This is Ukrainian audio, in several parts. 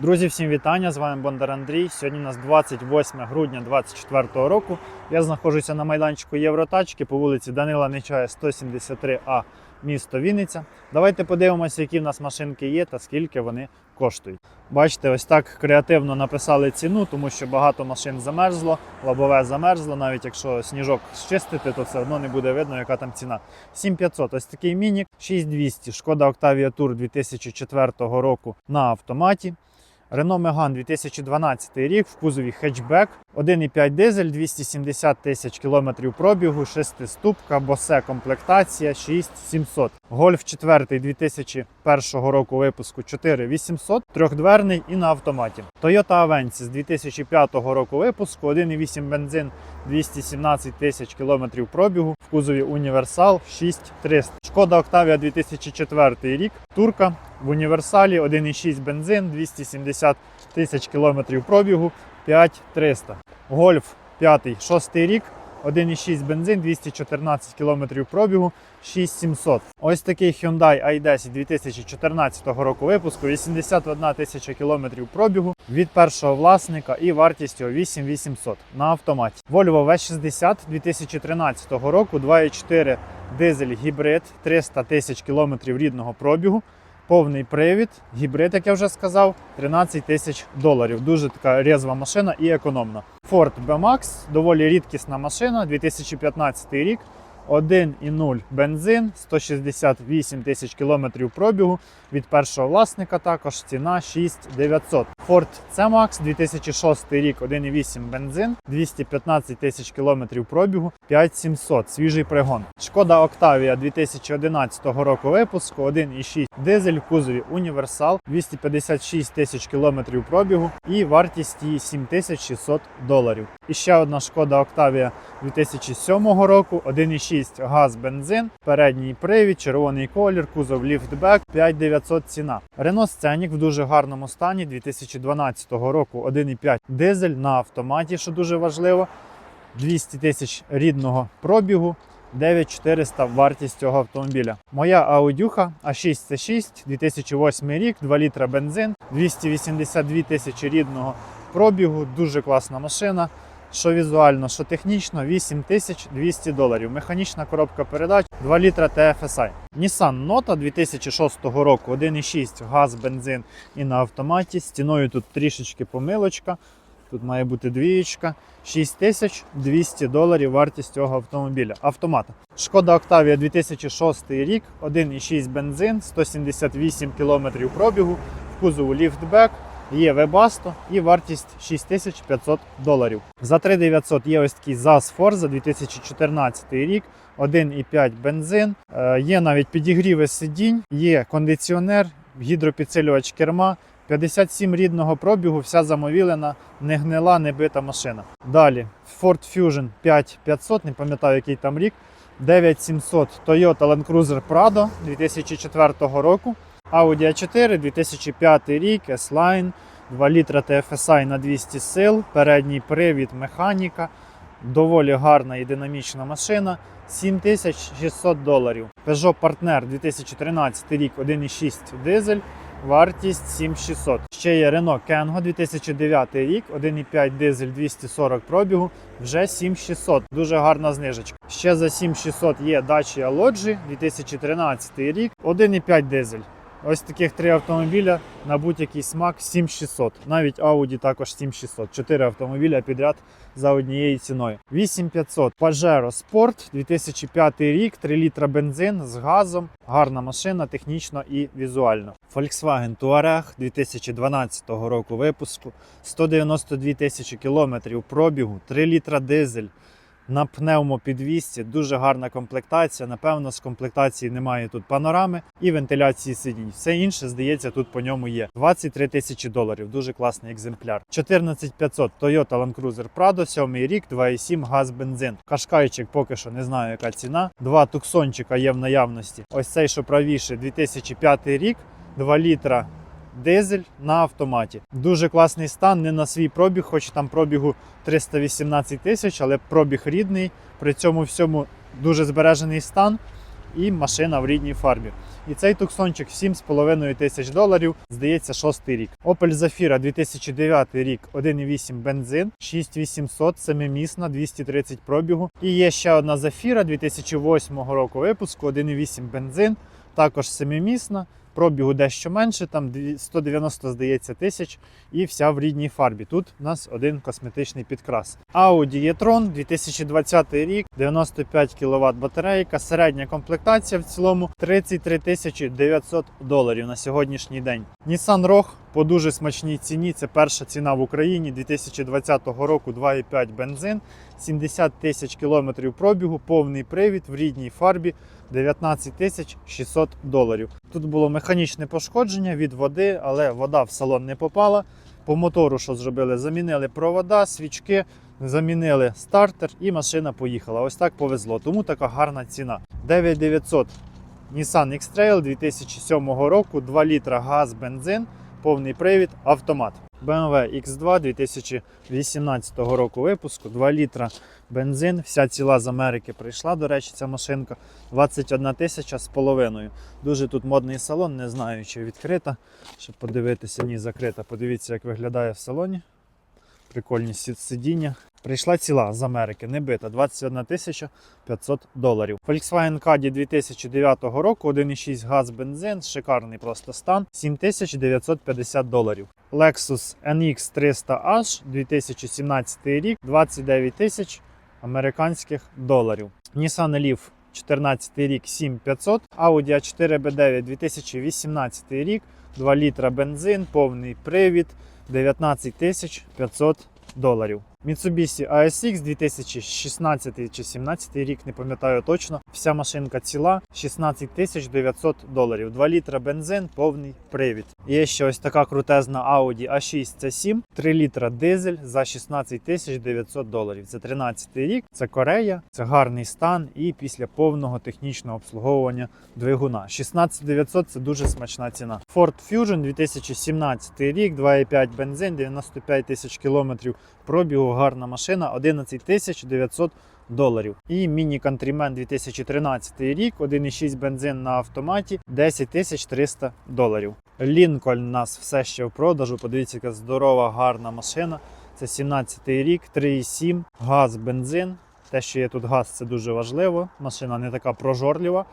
Друзі, всім вітання! З вами Бондар Андрій. Сьогодні у нас 28 грудня 2024 року. Я знаходжуся на майданчику Євротачки по вулиці Данила Нечая, 173А, місто Вінниця. Давайте подивимося, які в нас машинки є та скільки вони коштують. Бачите, ось так креативно написали ціну, тому що багато машин замерзло, лобове замерзло. Навіть якщо сніжок зчистити, то все одно не буде видно, яка там ціна. 7500. Ось такий мінік, 6200. Шкода Octavia Tour 2004 року на автоматі. Renault Megane 2012 рік в кузові хетчбек, 1,5 дизель, 270 тисяч кілометрів пробігу, 6 ступка, босе комплектація 6700. Гольф 4 2001 року випуску 4800, трьохдверний і на автоматі. Toyota Avensis 2005 року випуску, 1,8 бензин, 217 тисяч кілометрів пробігу, в кузові універсал 6300. Шкода Октавія 2004 рік, турка в універсалі 1,6 бензин, 270 тисяч кілометрів пробігу, 5300. Гольф 5, 6 рік, 1,6 бензин, 214 кілометрів пробігу, 6700. Ось такий Hyundai i10 2014 року випуску, 81 тисяча кілометрів пробігу від першого власника і вартість його 8800 на автоматі. Volvo V60 2013 року, 2,4 дизель гібрид, 300 тисяч кілометрів рідного пробігу. Повний привід, гібрид, як я вже сказав, 13 тисяч доларів. Дуже така різва машина і економна. Ford B-Max, доволі рідкісна машина, 2015 рік. 1,0 бензин, 168 тисяч кілометрів пробігу. Від першого власника також ціна 6900. Ford C-Max 2006 рік, 1,8 бензин, 215 тисяч кілометрів пробігу, 5700, свіжий пригон. Шкода Octavia 2011 року випуску, 1,6 дизель в кузові універсал, 256 тисяч кілометрів пробігу і вартість її 7600 доларів. І ще одна шкода Octavia 2007 року, 1,6 газ бензин, передній привід, червоний колір, кузов ліфтбек, 5900 ціна. Renault Scenic в дуже гарному стані 2012 року, 1,5 дизель на автоматі, що дуже важливо. 200 тисяч рідного пробігу. 9400 вартість цього автомобіля. Моя аудюха A6 C6 2008 рік, 2 літра бензин, 282 тисячі рідного пробігу. Дуже класна машина. Що візуально, що технічно, 8200 доларів. Механічна коробка передач, 2 літра TFSI. Nissan Note 2006 року, 1,6 газ, бензин і на автоматі. Стіною тут трішечки помилочка. Тут має бути двієчка. 6200 доларів вартість цього автомобіля. Автомата. Шкода Octavia 2006 рік, 1,6 бензин, 178 км пробігу, в кузову ліфтбек. Є Webasto і вартість 6500 доларів. За 3900 є ось такий ZAZ Forza 2014 рік, 1,5 бензин. Е, Є навіть підігріви сидінь, є кондиціонер, гідропідсилювач керма. 57 рідного пробігу, вся замовілена, не гнила, не бита машина. Далі Ford Fusion 5500, не пам'ятаю, який там рік. 9700 Toyota Land Cruiser Prado 2004 року. Audi A4 2005 рік, S-Line, 2 літра TFSI на 200 сил, передній привід, механіка. Доволі гарна і динамічна машина. 7600 доларів. Peugeot Partner 2013 рік, 1,6 дизель. Вартість 7600. Ще є Renault Kengo 2009 рік, 1,5 дизель 240 пробігу, вже 7600. Дуже гарна знижечка. Ще за 7600 є Dacia Logi 2013 рік, 1,5 дизель. Ось таких три автомобіля на будь-який смак 7600. Навіть Audi також 7600. Чотири автомобіля підряд за однією ціною. 8500 Pajero Sport 2005 рік, 3 літра бензин з газом. Гарна машина технічно і візуально. Volkswagen Touareg 2012 року випуску. 192 тисячі кілометрів пробігу, 3 літра дизель. На пневмопідвісці дуже гарна комплектація. Напевно, з комплектації немає тут панорами і вентиляції сидінь. Все інше, здається, тут по ньому є. 23 тисячі доларів. Дуже класний екземпляр. 14500 Toyota Land Cruiser Prado, 7 рік, 2,7 газ бензин. Кашкайчик поки що не знаю, яка ціна. Два туксончика є в наявності. Ось цей, що правіше, 2005 рік, 2 літра. Дизель на автоматі. Дуже класний стан, не на свій пробіг, хоч там пробігу 318 тисяч, але пробіг рідний. При цьому всьому дуже збережений стан. і машина в рідній фарбі. І цей туксончик 7,5 тисяч доларів, здається, шостий рік. Opel Zafira 2009 рік, 1,8 бензин, 6800, семимісна, 230 пробігу. І є ще одна Zafira 2008 року випуску, 1,8 бензин, також семимісна. Пробігу дещо менше, там дві- 190, здається, тисяч, і вся в рідній фарбі. Тут у нас один косметичний підкрас. Audi e-tron 2020 рік, 95 кВт батарейка, середня комплектація в цілому 33 тисячі 900 доларів на сьогоднішній день. Nissan Rogue по дуже смачній ціні. Це перша ціна в Україні 2020 року 2,5 бензин, 70 тисяч кілометрів пробігу, повний привід в рідній фарбі. 19 тисяч 600 доларів. Тут було механічне пошкодження від води, але вода в салон не попала. По мотору, що зробили, замінили провода, свічки, замінили стартер і машина поїхала. Ось так повезло. Тому така гарна ціна. 9900 Nissan X-Trail 2007 року, 2 літра газ, бензин, повний привід, автомат. BMW X2 2018 року випуску, 2 літра бензин, вся ціла з Америки прийшла, до речі, ця машинка. 21 тисяча з половиною. Дуже тут модний салон, не знаю, чи відкрита, щоб подивитися, ні, закрита. Подивіться, як виглядає в салоні. Прикольні сидіння. Прийшла ціла з Америки, не бита, 21 тисяча 500 доларів. Volkswagen Caddy 2009 року, 1,6 газ бензин, шикарний просто стан, 7950 доларів. Lexus NX 300H 2017 рік, 29 тисяч американських доларів. Nissan Leaf 14 рік 7500, Audi A4 B9 2018 рік, 2 літра бензин, повний привід, 19 тисяч 500 доларів. Mitsubishi ASX 2016 чи 2017 рік, не пам'ятаю точно. Вся машинка ціла 16 тисяч 900 доларів. 2 літра бензин, повний привід. Є ще ось така крутезна Audi A6 C7, 3 літра дизель за 16 тисяч 900 доларів. Це 13 рік, це Корея, це гарний стан і після повного технічного обслуговування двигуна. 16 900 це дуже смачна ціна. Ford Fusion 2017 рік, 2,5 бензин, 95 тисяч кілометрів пробігу, гарна машина, 11 тисяч 900 доларів. І Mini Countryman 2013 рік, 1,6 бензин на автоматі, 10 тисяч 300 доларів. Лінкольн у нас все ще в продажу. Подивіться, яка здорова, гарна машина. Це 17 рік, 3,7, газ, бензин. Те, що є тут газ, це дуже важливо. Машина не така прожорлива.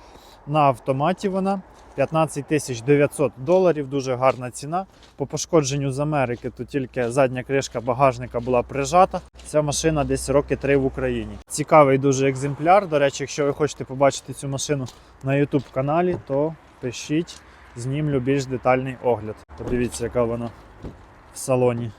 На автоматі вона 15 тисяч 900 доларів, дуже гарна ціна. По пошкодженню з Америки тут тільки задня кришка багажника була прижата. Ця машина десь роки 3 в Україні. Цікавий дуже екземпляр. До речі, якщо ви хочете побачити цю машину на YouTube каналі, то пишіть, знімлю більш детальний огляд. Подивіться, яка вона в салоні.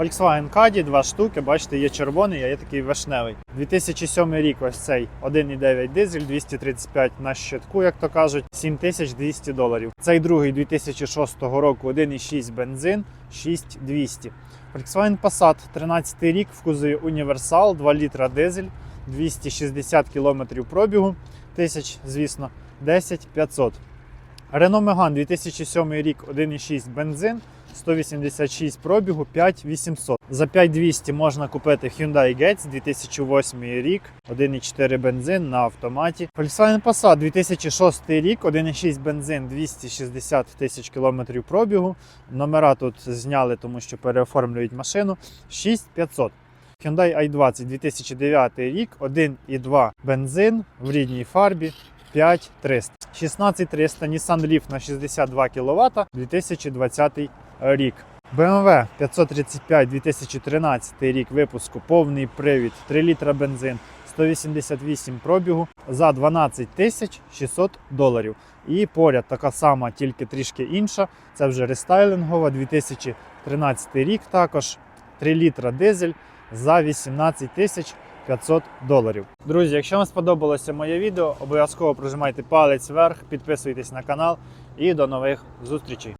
Volkswagen Caddy, два штуки, бачите, є червоний, а є такий вишневий. 2007 рік ось цей 1,9 дизель, 235 на щитку, як то кажуть, 7200 доларів. Цей другий 2006 року 1,6 бензин, 6200. Volkswagen Passat 13 рік в кузові універсал, 2 літра дизель, 260 км пробігу, тисяч, звісно, 10 500. Renault Megane 2007 рік 1,6 бензин, 186 пробігу, 5800. За 5200 можна купити Hyundai Getz 2008 рік, 1,4 бензин на автоматі. Volkswagen Passat 2006 рік, 1,6 бензин, 260 тисяч кілометрів пробігу. Номера тут зняли, тому що переоформлюють машину. 6500. Hyundai i20 2009 рік, 1,2 бензин в рідній фарбі. 5300. 16300 Nissan Leaf на 62 кВт 2020 рік. BMW 535 2013 рік випуску, повний привід, 3 літра бензин, 188 пробігу за 12 тисяч 600 доларів. І поряд така сама, тільки трішки інша. Це вже рестайлингова, 2013 рік також. 3 літра дизель за 18 тисяч 500 доларів. Друзі, якщо вам сподобалося моє відео, обов'язково прожимайте палець вверх, підписуйтесь на канал і до нових зустрічей.